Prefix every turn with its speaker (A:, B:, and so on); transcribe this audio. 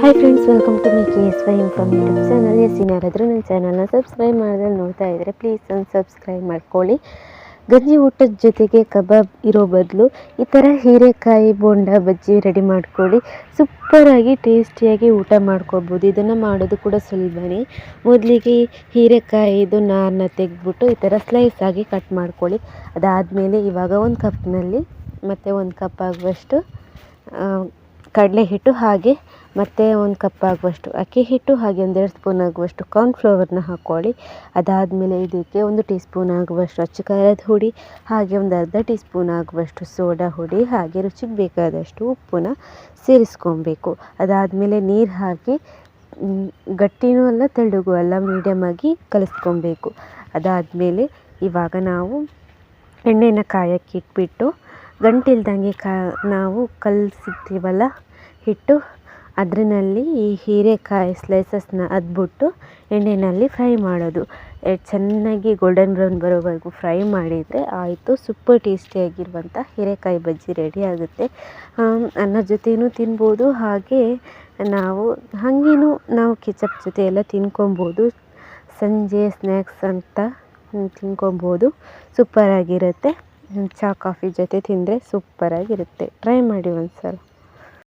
A: Hi friends welcome to my K S Y from YouTube channel yes ಯಾರಾದರೂ ನನ್ನ ಚಾನಲ್ನ subscribe ಮಾಡಿದ್ರೆ ನೋಡ್ತಾ ಇದ್ದರೆ ಪ್ಲೀಸ್ ಒಂದು ಸಬ್ಸ್ಕ್ರೈಬ್ ಮಾಡ್ಕೊಳ್ಳಿ ಗಂಜಿ ಊಟದ ಜೊತೆಗೆ ಕಬಾಬ್ ಇರೋ ಬದಲು ಈ ಥರ ಹೀರೆಕಾಯಿ ಬೋಂಡ ಬಜ್ಜಿ ರೆಡಿ ಮಾಡ್ಕೊಳ್ಳಿ ಸೂಪರಾಗಿ ಟೇಸ್ಟಿಯಾಗಿ ಊಟ ಮಾಡ್ಕೊಳ್ಬೋದು ಇದನ್ನು ಮಾಡೋದು ಕೂಡ ಸುಲಭನೇ ಮೊದಲಿಗೆ ಹೀರೆಕಾಯಿದು ನಾರನ್ನ ತೆಗೆದ್ಬಿಟ್ಟು ಈ ಥರ ಸ್ಲೈಸ್ ಆಗಿ ಕಟ್ ಮಾಡ್ಕೊಳ್ಳಿ ಅದಾದಮೇಲೆ ಇವಾಗ ಒಂದು ಕಪ್ನಲ್ಲಿ ಮತ್ತು ಒಂದು ಕಪ್ ಆಗುವಷ್ಟು ಕಡಲೆ ಹಿಟ್ಟು ಹಾಗೆ ಮತ್ತು ಒಂದು ಕಪ್ ಆಗುವಷ್ಟು, ಅಕ್ಕಿ ಹಿಟ್ಟು ಹಾಗೆ ಒಂದೆರಡು ಸ್ಪೂನ್ ಆಗುವಷ್ಟು ಕಾರ್ನ್ ಕಾರ್ನ್ಫ್ಲವರ್ನ ಹಾಕ್ಕೊಳ್ಳಿ. ಅದಾದಮೇಲೆ ಇದಕ್ಕೆ ಒಂದು ಟೀ ಸ್ಪೂನ್ ಆಗುವಷ್ಟು ಅಚ್ಚ ಖಾರದ ಹುಡಿ, ಹಾಗೆ ಒಂದು ಅರ್ಧ ಟೀ ಸ್ಪೂನ್ ಆಗುವಷ್ಟು ಸೋಡಾ ಹುಡಿ, ಹಾಗೆ ರುಚಿಗೆ ಬೇಕಾದಷ್ಟು ಉಪ್ಪನ್ನ ಸೇರಿಸ್ಕೊಬೇಕು. ಅದಾದಮೇಲೆ ನೀರು ಹಾಕಿ ಗಟ್ಟಿನೂ ಅಲ್ಲ, ತೆಳ್ಳಗೂ ಅಲ್ಲ ಮೀಡಿಯಮ್ ಆಗಿ ಕಲಿಸ್ಕೊಬೇಕು. ಅದಾದಮೇಲೆ ಇವಾಗ ನಾವು ಎಣ್ಣೆನ ಕಾಯಕ್ಕೆ ಇಟ್ಬಿಟ್ಟು, ಗಂಟಿಲ್ದಂಗೆ ಕಾ, ನಾವು ಕಲಿಸಿರ್ತೀವಲ್ಲ ಹಿಟ್ಟು ಅದರಲ್ಲಿ ಈ ಹೀರೆಕಾಯಿ ಸ್ಲೈಸಸ್ನ ಅದ್ಬಿಟ್ಟು ಎಣ್ಣೆಯಲ್ಲಿ ಫ್ರೈ ಮಾಡೋದು. ಚೆನ್ನಾಗಿ ಗೋಲ್ಡನ್ ಬ್ರೌನ್ ಬರೋವರೆಗೂ ಫ್ರೈ ಮಾಡಿದರೆ ಆಯಿತು ಸೂಪರ್ ಟೇಸ್ಟಿಯಾಗಿರುವಂಥ ಹೀರೆಕಾಯಿ ಬಜ್ಜಿ ರೆಡಿ ಆಗುತ್ತೆ. ಅನ್ನ ಜೊತೆಯೂ ತಿನ್ಬೋದು, ಹಾಗೆ ನಾವು, ಹಾಗೇನೂ ನಾವು ಕೆಚಪ್ ಜೊತೆ ಎಲ್ಲ ತಿನ್ಕೊಬೋದು. ಸಂಜೆ ಸ್ನ್ಯಾಕ್ಸ್ ಅಂತ ತಿನ್ಕೊಬೋದು. ಸೂಪರಾಗಿರುತ್ತೆ ಚಾ ಕಾಫಿ ಜೊತೆ ತಿಂದರೆ ಸೂಪರಾಗಿರುತ್ತೆ ಟ್ರೈ ಮಾಡಿ ಒಂದು ಸಲ